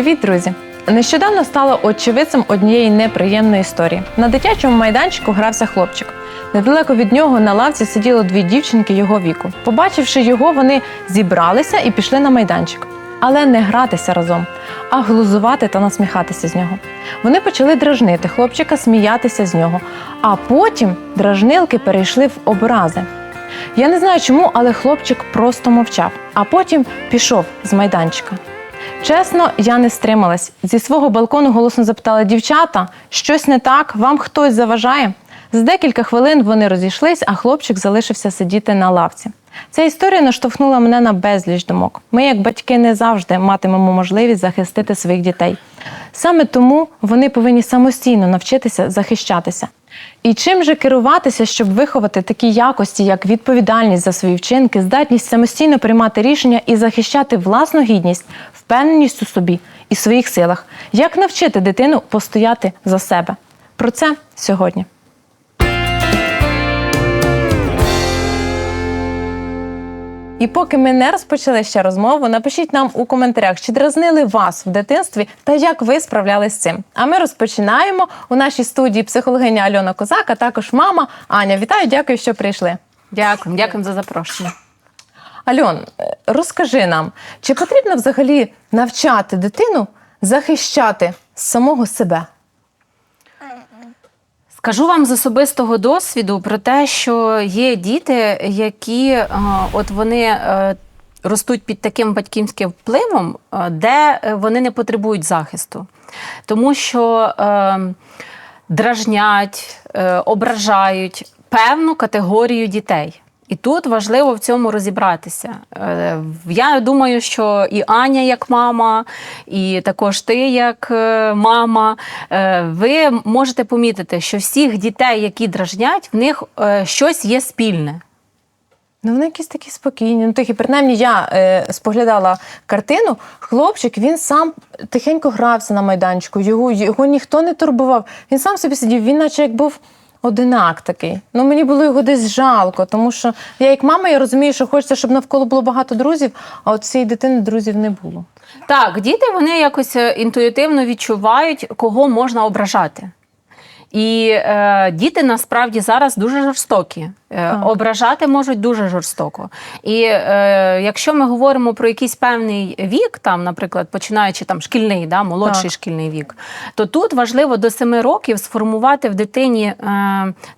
Привіт, друзі! Нещодавно стала очевидцем однієї неприємної історії. На дитячому майданчику грався хлопчик. Недалеко від нього на лавці сиділо дві дівчинки його віку. Побачивши його, вони зібралися і пішли на майданчик. Але не гратися разом, а глузувати та насміхатися з нього. Вони почали дражнити хлопчика, сміятися з нього. А потім дражнилки перейшли в образи. Я не знаю чому, але хлопчик просто мовчав, а потім пішов з майданчика. Чесно, я не стрималась. Зі свого балкону голосно запитала дівчата, щось не так, вам хтось заважає. За декілька хвилин вони розійшлись, а хлопчик залишився сидіти на лавці. Ця історія наштовхнула мене на безліч думок. Ми, як батьки, не завжди матимемо можливість захистити своїх дітей. Саме тому вони повинні самостійно навчитися захищатися. І чим же керуватися, щоб виховати такі якості, як відповідальність за свої вчинки, здатність самостійно приймати рішення і захищати власну гідність, впевненість у собі і своїх силах, як навчити дитину постояти за себе? Про це сьогодні. І поки ми не розпочали ще розмову, напишіть нам у коментарях, чи дразнили вас в дитинстві та як ви справлялись з цим. А ми розпочинаємо у нашій студії психологиня Альона Козак, а також мама Аня. Вітаю, дякую, що прийшли. Дякую, дякую за запрошення. Альон, е, розкажи нам, чи потрібно взагалі навчати дитину захищати самого себе? Скажу вам з особистого досвіду про те, що є діти, які е, от вони е, ростуть під таким батьківським впливом, е, де вони не потребують захисту. Тому що дражнять, ображають певну категорію дітей. І тут важливо в цьому розібратися. Е, Я думаю, що і Аня як мама, і також ти як е, мама, е, ви можете помітити, що всіх дітей, які дражнять, в них щось є спільне. Ну, вони якісь такі спокійні. Ну, тихі, принаймні, я е, споглядала картину. Хлопчик він сам тихенько грався на майданчику, його, його ніхто не турбував. Він сам собі сидів, він наче як був одинак такий. Ну, мені було його десь жалко, тому що я, як мама, я розумію, що хочеться, щоб навколо було багато друзів, а от цієї дитини друзів не було. Так, діти вони якось е, інтуїтивно відчувають, кого можна ображати. І е, діти насправді зараз дуже жорстокі. Е, ображати можуть дуже жорстоко. І е, якщо ми говоримо про якийсь певний вік, там, наприклад, починаючи там шкільний, да, молодший Так. шкільний вік, то тут важливо до 7 років сформувати в дитині е,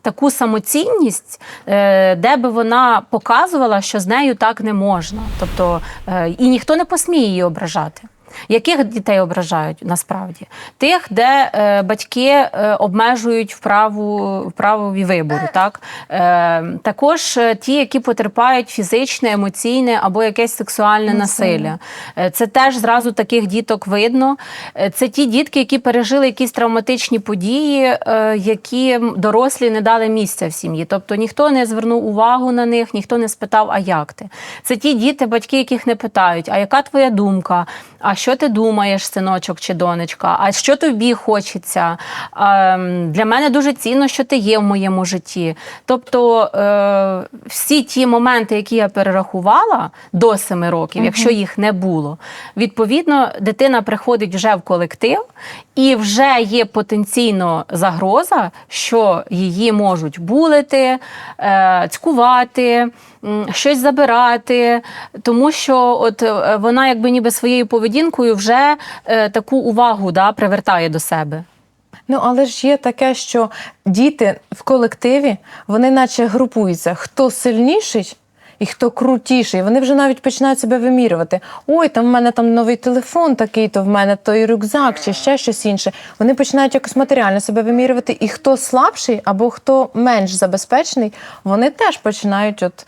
таку самоцінність, е, де би вона показувала, що з нею так не можна. Тобто, е, і ніхто не посміє її ображати. Яких дітей ображають насправді? Тих, де е, батьки е, обмежують вправу, вправові вибору. Так? Е, також е, ті, які потерпають фізичне, емоційне або якесь сексуальне насилля. Е, Це теж зразу таких діток видно. Е, Це ті дітки, які пережили якісь травматичні події, е, які дорослі не дали місця в сім'ї. Тобто ніхто не звернув увагу на них, ніхто не спитав, а як ти. Це ті діти, батьки, яких не питають, а яка твоя думка? А що ти думаєш, синочок чи донечка? А що тобі хочеться? А, Для мене дуже цінно, що ти є в моєму житті. Тобто е, всі ті моменти, які я перерахувала до 7 років, якщо їх не було, відповідно, дитина приходить вже в колектив і вже є потенційно загроза, що її можуть булити, е, цькувати. Щось забирати, тому що от е, вона, якби ніби своєю поведінкою, вже е, таку увагу да, привертає до себе. Ну, але ж є таке, що діти в колективі, вони наче групуються, хто сильніший. І хто крутіший, вони вже навіть починають себе вимірювати. Ой, там в мене там новий телефон такий, то в мене той рюкзак чи ще щось інше. Вони починають якось матеріально себе вимірювати. І хто слабший або хто менш забезпечений, вони теж починають от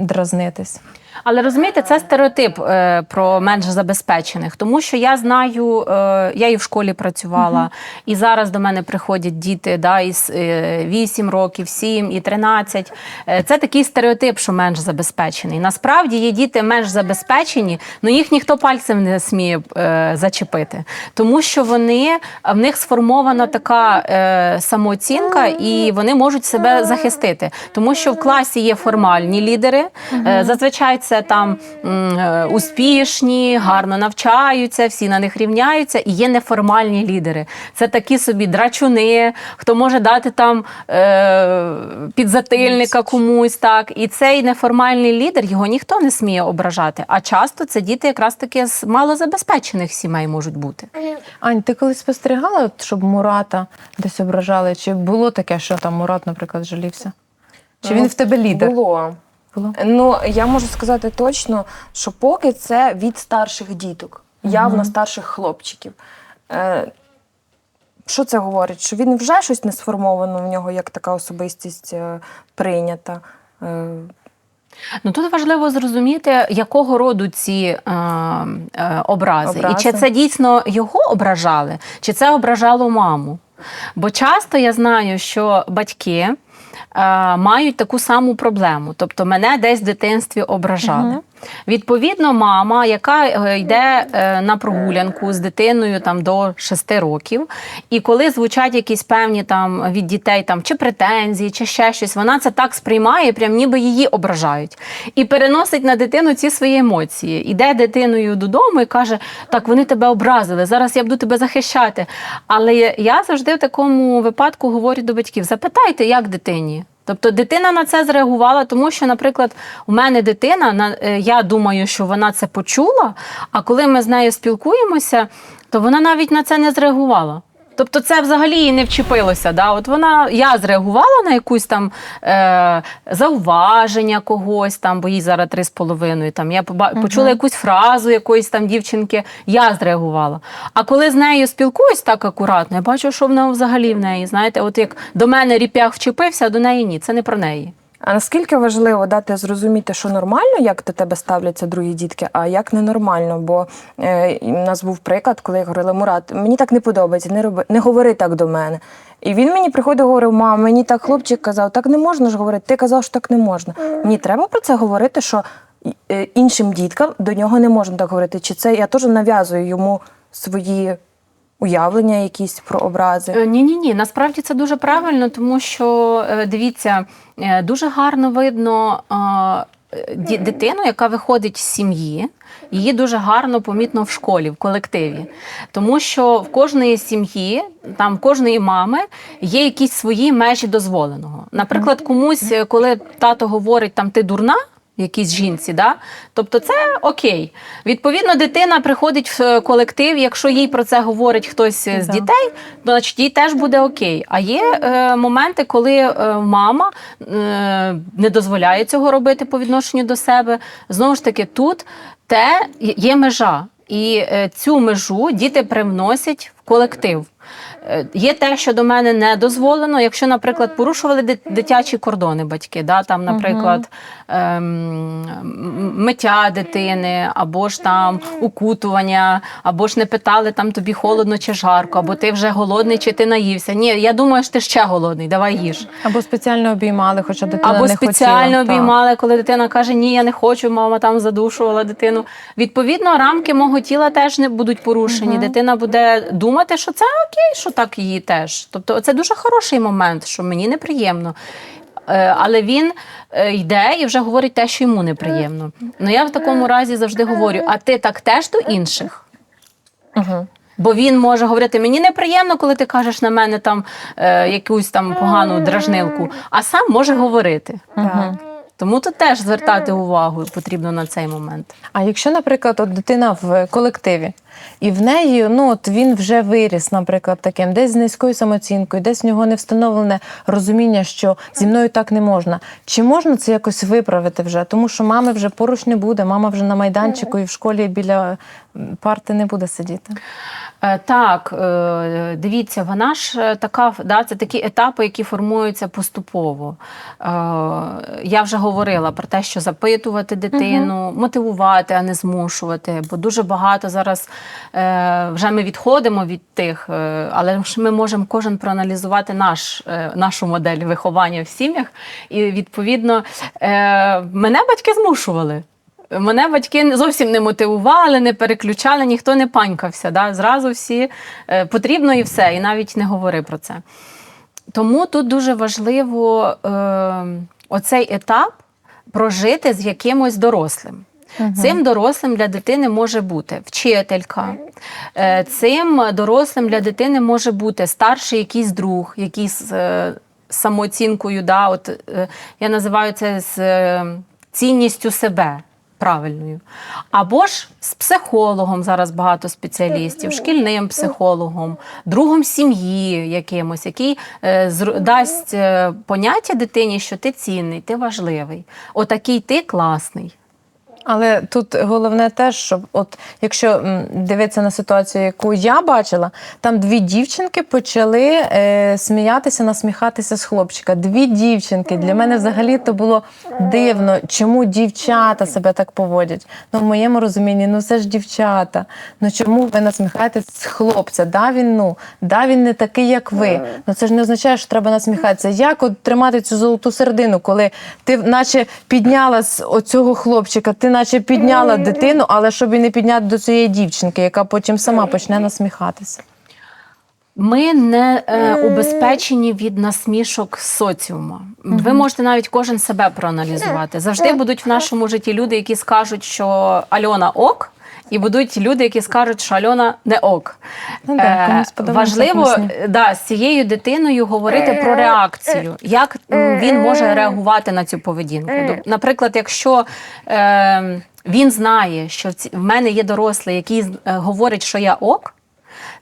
дразнитись. Але розумієте, це стереотип е, про менш забезпечених, тому що я знаю, е, я і в школі працювала, і зараз до мене приходять діти да, із е, 8 років, 7 і 13. Е, це такий стереотип, що менш забезпечений. Насправді є діти менш забезпечені, але їх ніхто пальцем не сміє е, зачепити, тому що вони в них сформована така е, самооцінка, і вони можуть себе захистити, тому що в класі є формальні лідери. Е, зазвичай це там е, успішні, гарно навчаються, всі на них рівняються, і є неформальні лідери. Це такі собі драчуни, хто може дати там е, підзатильника комусь. Так. І цей неформальний лідер його ніхто не сміє ображати. А часто це діти якраз таки з малозабезпечених сімей можуть бути. Ань, ти колись спостерігала, щоб Мурата десь ображали? Чи було таке, що там Мурат, наприклад, жалівся? Чи він Ну, в тебе лідер? Було. Було? Ну, я можу сказати точно, що поки це від старших діток, явно старших хлопчиків. Е, що це говорить? Що він вже щось не сформовано в нього, як така особистість е, прийнята. Е, Ну тут важливо зрозуміти, якого роду ці е, е, образи. Образи. І чи це дійсно його ображали, чи це ображало маму. Бо часто я знаю, що батьки мають таку саму проблему. Тобто мене десь в дитинстві ображали. Мгм. Відповідно, мама, яка е, йде е, на прогулянку з дитиною там до 6 років, і коли звучать якісь певні там від дітей там чи претензії, чи ще щось, вона це так сприймає, прям ніби її ображають, і переносить на дитину ці свої емоції. Іде дитиною додому і каже: Так, вони тебе образили, зараз я буду тебе захищати. Але я завжди в такому випадку говорю до батьків: запитайте, як дитині. Тобто дитина на це зреагувала, тому що, наприклад, у мене дитина, на- е, я думаю, що вона це почула, а коли ми з нею спілкуємося, то вона навіть на це не зреагувала. Тобто це взагалі не вчепилося. Да? От вона, я зреагувала на якусь там е, зауваження когось, там, бо їй зараз три з половиною. Там, я поба- почула якусь фразу якоїсь там дівчинки, я зреагувала. А коли з нею спілкуюсь так акуратно, я бачу, що вона взагалі в неї. Знаєте, от як до мене ріп'ях вчепився, а до неї ні. Це не про неї. А наскільки важливо дати зрозуміти, що нормально, як до тебе ставляться другі дітки, а як ненормально? Бо е, в нас був приклад, коли я говорила, Мурат, мені так не подобається, не роби, не говори так до мене. І він мені приходив і говорив, мам, мені так хлопчик казав, так не можна ж говорити. Ти казав, що так не можна. Мені треба про це говорити, що е, іншим діткам до нього не можна так говорити. Чи це я теж нав'язую йому свої уявлення, якісь про образи? Ні, ні, ні. Насправді це дуже правильно, тому що е, дивіться, е, дуже гарно видно е, дитину, яка виходить з сім'ї. Її дуже гарно помітно в школі, в колективі. Тому що в кожної сім'ї, там в кожної мами є якісь свої межі дозволеного. Наприклад, комусь, е, коли тато говорить, там ти дурна. Якійсь жінці, да? тобто це окей. Відповідно, дитина приходить в е, колектив. Якщо їй про це говорить хтось з дітей, то значить їй теж буде окей. А є е, моменти, коли е, мама е, не дозволяє цього робити по відношенню до себе. Знову ж таки, тут те є межа, і е, цю межу діти привносять в колектив. Е, Є те, що до мене не дозволено. Якщо, наприклад, порушували дитячі кордони батьки, да, там, наприклад, ем, миття дитини, або ж там укутування, або ж не питали там тобі холодно чи жарко, або ти вже голодний, чи ти наївся. Ні, я думаю, що ти ще голодний, давай їж. Або спеціально обіймали, хоча дитина Або не спеціально хотіла. Так. обіймали, коли дитина каже, ні, я не хочу, мама там задушувала дитину. Відповідно, рамки мого тіла теж не будуть порушені. Дитина буде думати, що це окей, що так її теж. Тобто, це дуже хороший момент, що мені неприємно. Е, Але він е, йде і вже говорить те, що йому неприємно. Ну я в такому разі завжди говорю: а ти так теж до інших? Угу. Бо він може говорити: мені неприємно, коли ти кажеш на мене там е, якусь там погану дражнилку, а сам може говорити. Мгм. Тому тут теж звертати увагу потрібно на цей момент. А якщо, наприклад, от дитина в колективі, і в неї ну от він вже виріс, наприклад, таким, десь з низькою самооцінкою, десь в нього не встановлене розуміння, що зі мною так не можна. Чи можна це якось виправити вже? Тому що мами вже поруч не буде, мама вже на майданчику і в школі біля парти не буде сидіти. Е, Так, е, дивіться, вона ж е, така, да, це такі етапи, які формуються поступово. Я вже говорила про те, що запитувати дитину, мотивувати, а не змушувати. Бо дуже багато зараз вже ми відходимо від тих, але ж ми можемо кожен проаналізувати наш, нашу модель виховання в сім'ях. І відповідно мене батьки змушували. Мене батьки зовсім не мотивували, не переключали, ніхто не панькався. Да? Зразу всі е, потрібно і все, і навіть не говори про це. Тому тут дуже важливо е, оцей етап прожити з якимось дорослим. Цим дорослим для дитини може бути вчителька, е, цим дорослим для дитини може бути старший якийсь друг, якийсь е, самооцінкою. Да, от, е, я називаю це з е, цінністю себе. Правильною. Або ж з психологом зараз багато спеціалістів, шкільним психологом, другом сім'ї якимось, який е, дасть е, поняття дитині, що ти цінний, ти важливий. Отакий ти класний. Але тут головне те, що от якщо дивитися на ситуацію, яку я бачила, там дві дівчинки почали е, сміятися, насміхатися з хлопчика. Дві дівчинки. Для мене взагалі то було дивно, чому дівчата себе так поводять. Ну, в моєму розумінні, ну це ж дівчата. Ну чому ви насміхаєтесь з хлопця? Да, він ну, да, він не такий, як ви. Ну це ж не означає, що треба насміхатися. Як от тримати цю золоту середину, коли ти наче підняла з оцього хлопчика, ти наче підняла дитину, але щоб і не підняти до цієї дівчинки, яка потім сама почне насміхатися. Ми не е, убезпечені від насмішок соціуму. Ви можете навіть кожен себе проаналізувати. Завжди будуть в нашому житті люди, які скажуть, що Альона ок. І будуть люди, які скажуть, що Альона не ок. Ну так, комусь подобається, важливо комусь ні. е, да, з цією дитиною говорити про реакцію, як м, він може реагувати на цю поведінку. До- Наприклад, якщо е, він знає, що в ці- в мене є дорослий, який е, говорить, що я ок.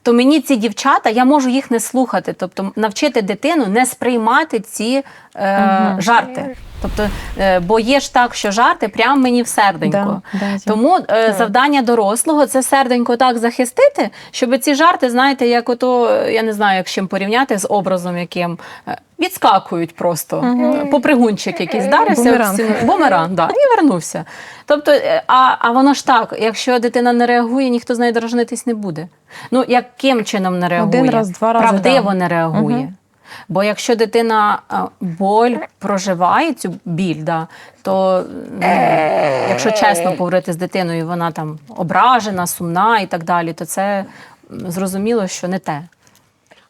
То мені ці дівчата, я можу їх не слухати, тобто навчити дитину не сприймати ці е, жарти. Тобто, е, бо є ж так, що жарти прямо мені в серденько. Да, да, Тому е, завдання дорослого це серденько так захистити, щоб ці жарти, знаєте, як ото, я не знаю, як з чим порівняти з образом, яким е, відскакують просто. Е, Попригунчик якийсь дарився, Бумеранг. в да, і вернувся. Тобто, е, а, а воно ж так, якщо дитина не реагує, ніхто з нею дражнитись не буде. Ну, яким чином не реагує? раз, два рази, Правдиво да. не реагує. Мгм. Бо якщо дитина боль проживає цю біль, да, то ну, якщо чесно поговорити з дитиною, вона там ображена, сумна і так далі, то це зрозуміло, що не те.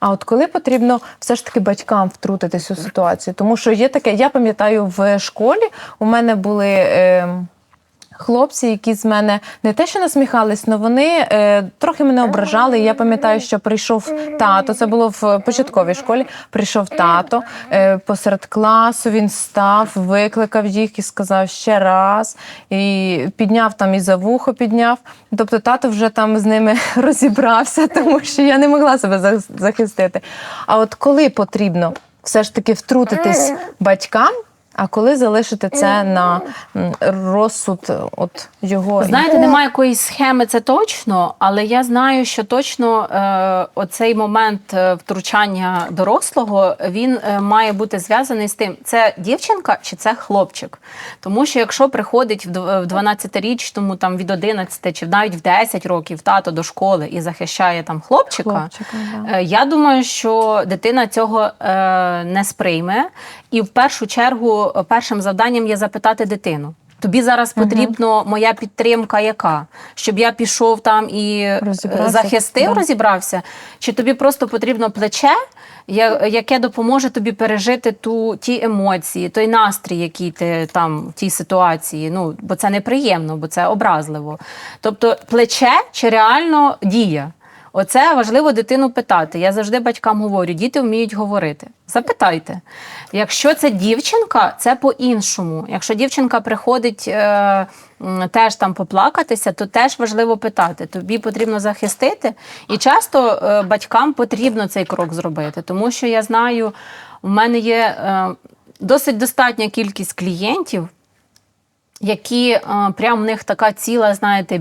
А от коли потрібно все ж таки батькам втрутитись у ситуацію? Тому що є таке, я пам'ятаю, в школі у мене були. Е, Хлопці, які з мене не те, що насміхались, але вони е, трохи мене ображали. Я пам'ятаю, що прийшов тато. Це було в початковій школі. Прийшов тато е, посеред класу. Він став, викликав їх і сказав ще раз. І підняв там і за вухо підняв. Тобто тато вже там з ними розібрався, тому що я не могла себе захистити. А от коли потрібно все ж таки втрутитись батькам, а коли залишити це на розсуд от його Знаєте, немає якоїсь схеми, це точно, але я знаю, що точно е, оцей момент е, втручання дорослого він е, має бути зв'язаний з тим, це дівчинка чи це хлопчик. Тому що якщо приходить в дв- в 12-річному, там від 11 чи навіть в 10 років тато до школи і захищає там хлопчика, Хлопчика, да. Е, Я думаю, що дитина цього е, не сприйме, і в першу чергу першим завданням є запитати дитину. Тобі зараз потрібно моя підтримка, яка? Щоб я пішов там і е, Розібрався, захистив, да. розібрався? Чи тобі просто потрібно плече, яке допоможе тобі пережити ту, ті емоції, той настрій, який ти там в тій ситуації? Ну, бо це неприємно, бо це образливо. Тобто, плече чи реально дія? Оце важливо дитину питати. Я завжди батькам говорю: діти вміють говорити. Запитайте. Якщо це дівчинка, це по-іншому. Якщо дівчинка приходить е, теж там поплакатися, то теж важливо питати. Тобі потрібно захистити. І часто е, батькам потрібно цей крок зробити, тому що я знаю, у мене є е, досить достатня кількість клієнтів, які е, прям в них така ціла, знаєте,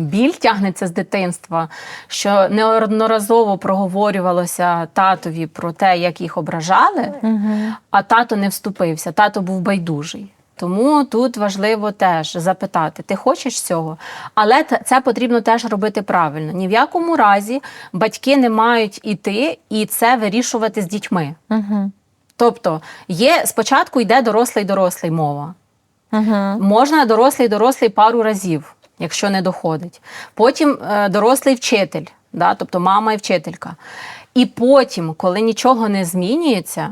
біль тягнеться з дитинства, що неодноразово проговорювалося татові про те, як їх ображали, а тато не вступився, тато був байдужий. Тому тут важливо теж запитати, ти хочеш цього? Але це потрібно теж робити правильно. Ні в якому разі батьки не мають іти і це вирішувати з дітьми. Угу. Тобто, є спочатку йде дорослий дорослий мова. Угу. Можна дорослий дорослий пару разів, якщо не доходить. Потім е, дорослий вчитель, да? тобто мама і вчителька. І потім, коли нічого не змінюється,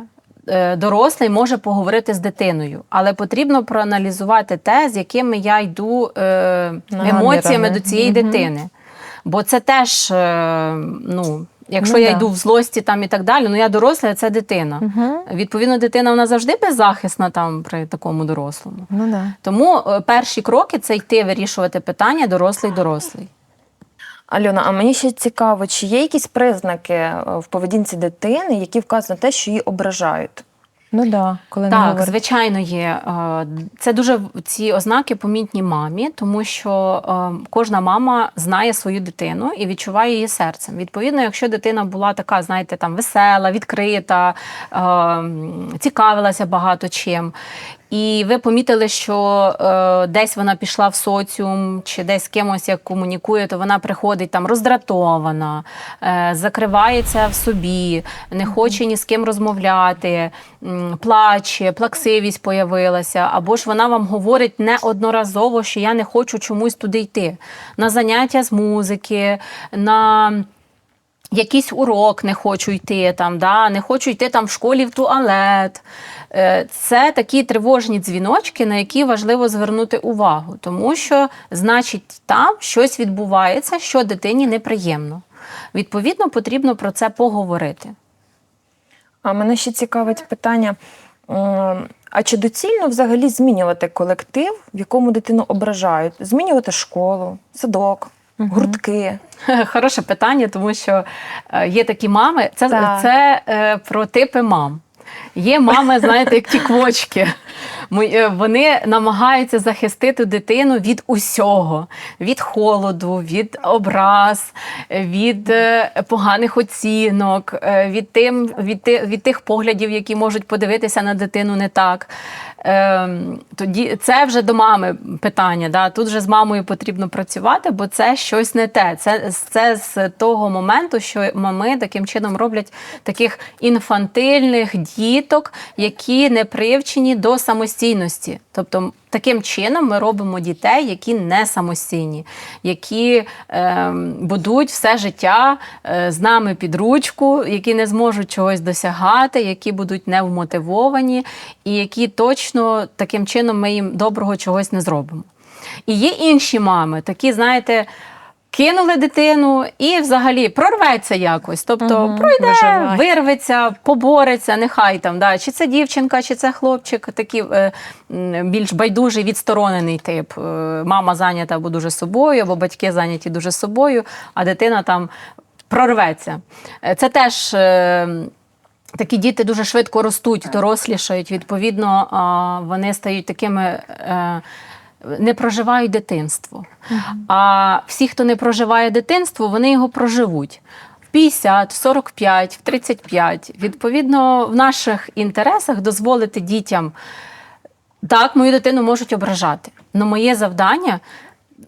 е, дорослий може поговорити з дитиною, але потрібно проаналізувати те, з якими я йду е, емоціями до цієї Мгм. дитини. Бо це теж, ну, якщо Ну я да. йду в злості там і так далі, ну я доросла, а це дитина. Угу. Відповідно, дитина вона завжди беззахисна там при такому дорослому. Ну да. Тому е, перші кроки це йти вирішувати питання дорослий дорослий. Альона, а мені ще цікаво, чи є якісь признаки е, в поведінці дитини, які вказують на те, що її ображають? Ну да, коли не Так, говорить. звичайно, є. Е, Це дуже ці ознаки помітні мамі, тому що е, кожна мама знає свою дитину і відчуває її серцем. Відповідно, якщо дитина була така, знаєте, там весела, відкрита, е, цікавилася багато чим. І ви помітили, що е, десь вона пішла в соціум, чи десь з кимось як комунікує, то вона приходить там роздратована, е, закривається в собі, не хоче ні з ким розмовляти, м, плаче, плаксивість появилася, або ж вона вам говорить неодноразово, що я не хочу чомусь туди йти. На заняття з музики, на якийсь урок не хочу йти, там, да, не хочу йти там в школі в туалет. Е, Це такі тривожні дзвіночки, на які важливо звернути увагу, тому що, значить, там щось відбувається, що дитині неприємно. Відповідно, потрібно про це поговорити. А мене ще цікавить питання: а чи доцільно взагалі змінювати колектив, в якому дитину ображають? Змінювати школу, садок, гуртки? Хороше питання, тому що е, є такі мами. Це, Так. це е, про типи мам. Є мами, знаєте, як ті квочки. Е, Вони намагаються захистити дитину від усього: від холоду, від образ, від е, поганих оцінок, е, від, тим, від, ти- від тих поглядів, які можуть подивитися на дитину не так. Ем, Тоді це вже до мами питання. Да? Тут вже з мамою потрібно працювати, бо це щось не те. Це, це з того моменту, що мами таким чином роблять таких інфантильних діток, які не привчені до самостійності. Тобто таким чином ми робимо дітей, які не самостійні, які е, будуть все життя е, з нами під ручку, які не зможуть чогось досягати, які будуть невмотивовані, і які точно таким чином ми їм доброго чогось не зробимо. І є інші мами, такі, знаєте. Кинули дитину і взагалі прорветься якось. Тобто Мгм, пройде, виживає. вирветься, побореться, нехай там. Да. Чи це дівчинка, чи це хлопчик, такий е, більш байдужий, відсторонений тип. Е, мама зайнята або дуже собою, або батьки зайняті дуже собою, а дитина там прорветься. Е, Це теж. Е, Такі діти дуже швидко ростуть, дорослішають. Відповідно, вони стають такими, е, не проживають дитинство. А всі, хто не проживає дитинство, вони його проживуть. В 50, в 45, в 35. Відповідно, в наших інтересах дозволити дітям так, мою дитину можуть ображати. але моє завдання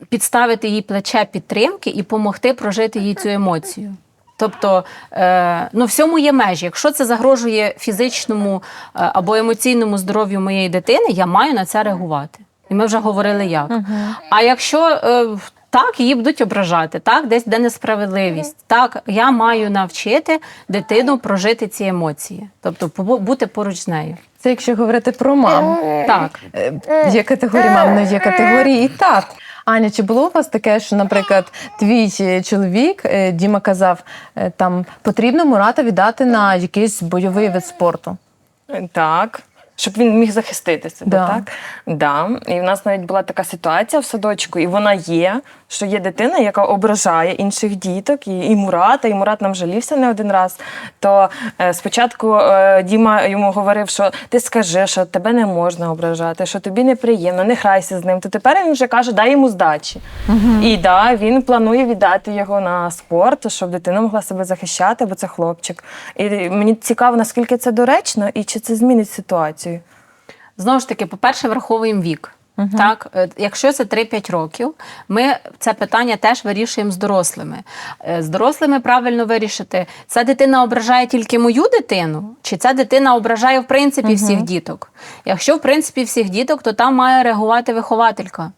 підставити їй плече підтримки і допомогти прожити їй цю емоцію. Тобто, е, ну, всьому є межі. Якщо це загрожує фізичному е, або емоційному здоров'ю моєї дитини, я маю на це реагувати. І ми вже говорили як. А якщо е, так, її будуть ображати, так, десь де несправедливість, так, я маю навчити дитину прожити ці емоції, тобто бути поруч з нею. Це якщо говорити про мам. Так. Е, Є категорії мам, ну є категорії і тат. Аня, чи було у вас таке, що, наприклад, твій е, чоловік Діма казав, там потрібно Мурата віддати на якийсь бойовий вид спорту? Так. Щоб він міг захистити себе, Да. так? Да. І в нас навіть була така ситуація в садочку, і вона є, що є дитина, яка ображає інших діток, і, і Мурата, і Мурат нам жалівся не один раз. То е, спочатку е, Діма йому говорив, що ти скажи, що тебе не можна ображати, що тобі неприємно, не грайся з ним. То тепер він вже каже, дай йому здачі. І да, він планує віддати його на спорт, щоб дитина могла себе захищати, бо це хлопчик. І мені цікаво, наскільки це доречно і чи це змінить ситуацію. Знову ж таки, по-перше, враховуємо вік. Так, Е, якщо це 3-5 років, ми це питання теж вирішуємо з дорослими. Е, З дорослими правильно вирішити, ця дитина ображає тільки мою дитину, чи ця дитина ображає в принципі всіх діток. Якщо в принципі всіх діток, то там має реагувати вихователька.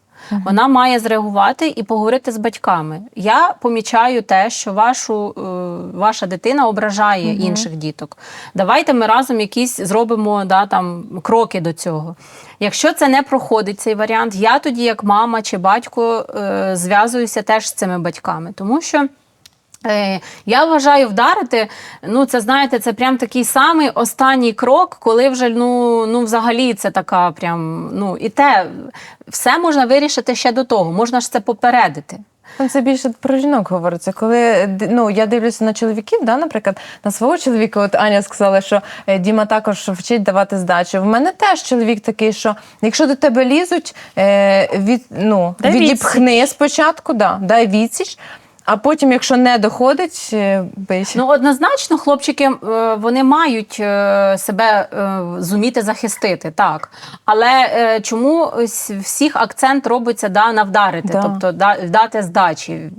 Вона має зреагувати і поговорити з батьками. Я помічаю те, що вашу, е, ваша дитина ображає інших діток. Давайте ми разом якісь зробимо да, там, кроки до цього. Якщо це не проходить цей варіант, я тоді, як мама чи батько, е, зв'язуюся теж з цими батьками, тому що. Е, Я вважаю вдарити. Ну, це знаєте, це прям такий самий останній крок, коли вже ну, ну взагалі це така прям. Ну і те все можна вирішити ще до того. Можна ж це попередити. Це більше про жінок говориться. Коли ну я дивлюся на чоловіків, да, наприклад, на свого чоловіка, от Аня сказала, що е, Діма також вчить давати здачу. В мене теж чоловік такий, що якщо до тебе лізуть, е, від ну Дай відіпхни спочатку, да, дай відсіч, а потім, якщо не доходить, е, бийся. Ну, однозначно, хлопчики е, вони мають е, себе зуміти захистити, так. Але чому всіх акцент робиться да, на вдарити, Да. тобто да, дати здачі,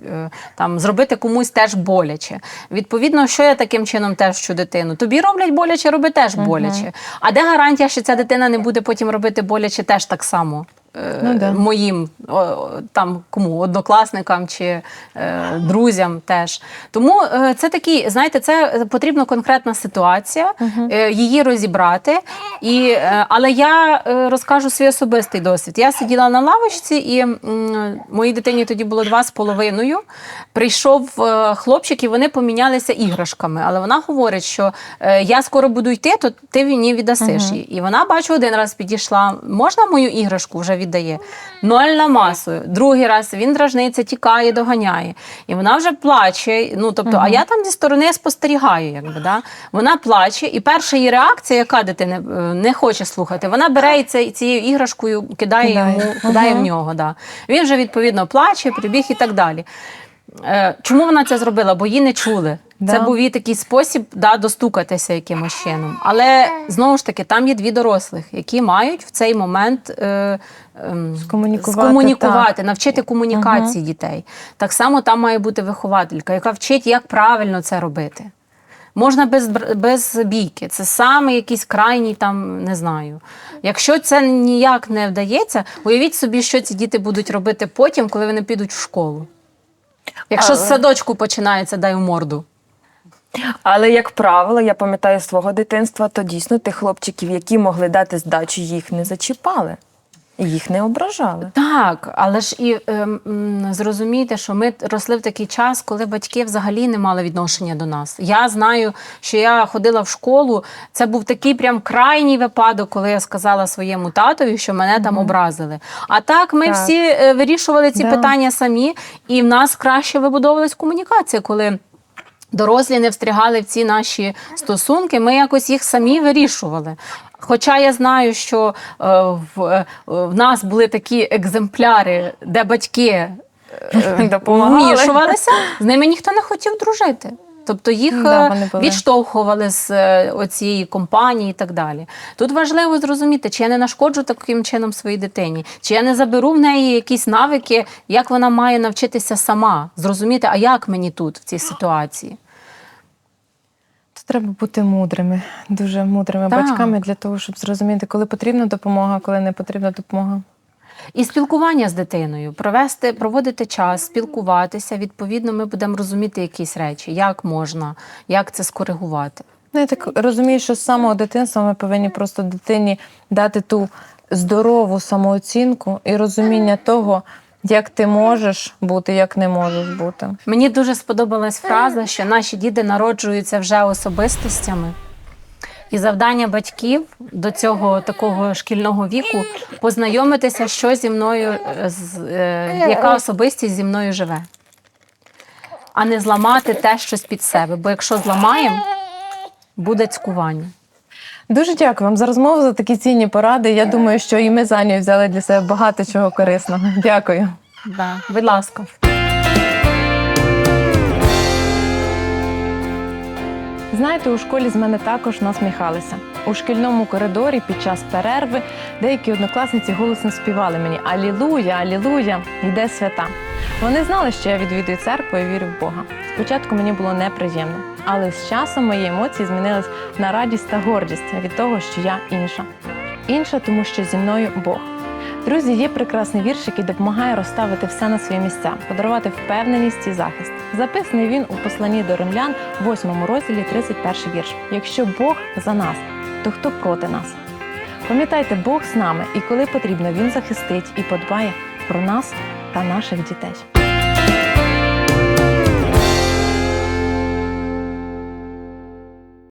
там, зробити комусь теж боляче. Відповідно, що я таким чином теж вчу дитину? Тобі роблять боляче, роби теж боляче. А де гарантія, що ця дитина не буде потім робити боляче теж так само? Е, Ну, да. моїм там кому однокласникам чи е, друзям теж. Тому е, це такі, знаєте, це потрібна конкретна ситуація, е, її розібрати. І, але я розкажу свій особистий досвід. Я сиділа на лавочці, і моїй дитині тоді було два з половиною. Прийшов хлопчик, і вони помінялися іграшками. Але вона говорить, що я скоро буду йти, то ти мені віддасиш її. І вона, бачу, один раз підійшла. Можна мою іграшку вже віддає? Ноль на масу. Другий раз він дражниться, тікає, доганяє. І вона вже плаче. Ну, тобто, а я там зі сторони спостерігаю, якби, да? вона плаче, і перша її реакція, яка дитина е, не хоче слухати, вона бере і це, цією іграшкою, кидає, Кидає. йому, кидає в нього. Да. Він вже відповідно плаче, прибіг і так далі. Е, Чому вона це зробила?О її не чули. Да. Це був її такий спосіб да, достукатися якимось чином. Але знову ж таки, там є дві дорослих, які мають в цей момент е, ем, Скомунікувати, скомунікувати, навчити комунікації дітей. Так само там має бути вихователька, яка вчить, як правильно це робити. Можна без, без бійки. Це саме якийсь крайній там, не знаю. Якщо це ніяк не вдається, уявіть собі, що ці діти будуть робити потім, коли вони підуть в школу. Якщо з садочку починається, дай у морду. Але як правило, я пам'ятаю з свого дитинства, то дійсно тих хлопчиків, які могли дати здачу, їх не зачіпали, їх не ображали. Так, але ж і ем, зрозумійте, що ми росли в такий час, коли батьки взагалі не мали відношення до нас. Я знаю, що я ходила в школу. Це був такий прям крайній випадок, коли я сказала своєму татові, що мене там образили. А так ми Так. всі е, вирішували ці Да. питання самі, і в нас краще вибудовувалась комунікація, коли. Дорослі не встрягали в ці наші стосунки, ми якось їх самі вирішували. Хоча я знаю, що е, в, е, в нас були такі екземпляри, де батьки е, Допомагали. вмішувалися, з ними ніхто не хотів дружити. Тобто їх Да, е, вони були. відштовхували з е, оцієї компанії і так далі. Тут важливо зрозуміти, чи я не нашкоджу таким чином своїй дитині, чи я не заберу в неї якісь навики, як вона має навчитися сама, зрозуміти, а як мені тут в цій ситуації. Треба бути мудрими, дуже мудрими Так. батьками для того, щоб зрозуміти, коли потрібна допомога, коли не потрібна допомога. І спілкування з дитиною, провести, проводити час, спілкуватися. Відповідно, ми будемо розуміти якісь речі, як можна, як це скоригувати. Ну, я так розумію, що з самого дитинства ми повинні просто дитині дати ту здорову самооцінку і розуміння того, як ти можеш бути, як не можеш бути. Мені дуже сподобалась фраза, що наші діти народжуються вже особистостями. І завдання батьків до цього такого шкільного віку познайомитися, що зі мною, е, з, е, яка особистість зі мною живе, а не зламати те щось під себе. Бо якщо зламаємо, буде цькування. Дуже дякую вам за розмову, за такі цінні поради. Я думаю, що і ми з Анією взяли для себе багато чого корисного. Дякую. Да. Будь ласка. Знаєте, у школі з мене також насміхалися. У шкільному коридорі під час перерви деякі однокласниці голосно співали мені Алілуя, Алілуя, йде свята. Вони знали, що я відвідую церкву і вірю в Бога. Спочатку мені було неприємно, але з часом мої емоції змінились на радість та гордість від того, що я інша. Інша, тому що зі мною Бог. Друзі, є прекрасний вірш, який допомагає розставити все на свої місця, подарувати впевненість і захист. Записаний він у посланні до римлян, 8 розділі, 31 вірш. Якщо Бог за нас, то хто проти нас? Пам'ятайте, Бог з нами, і коли потрібно, він захистить і подбає про нас та наших дітей.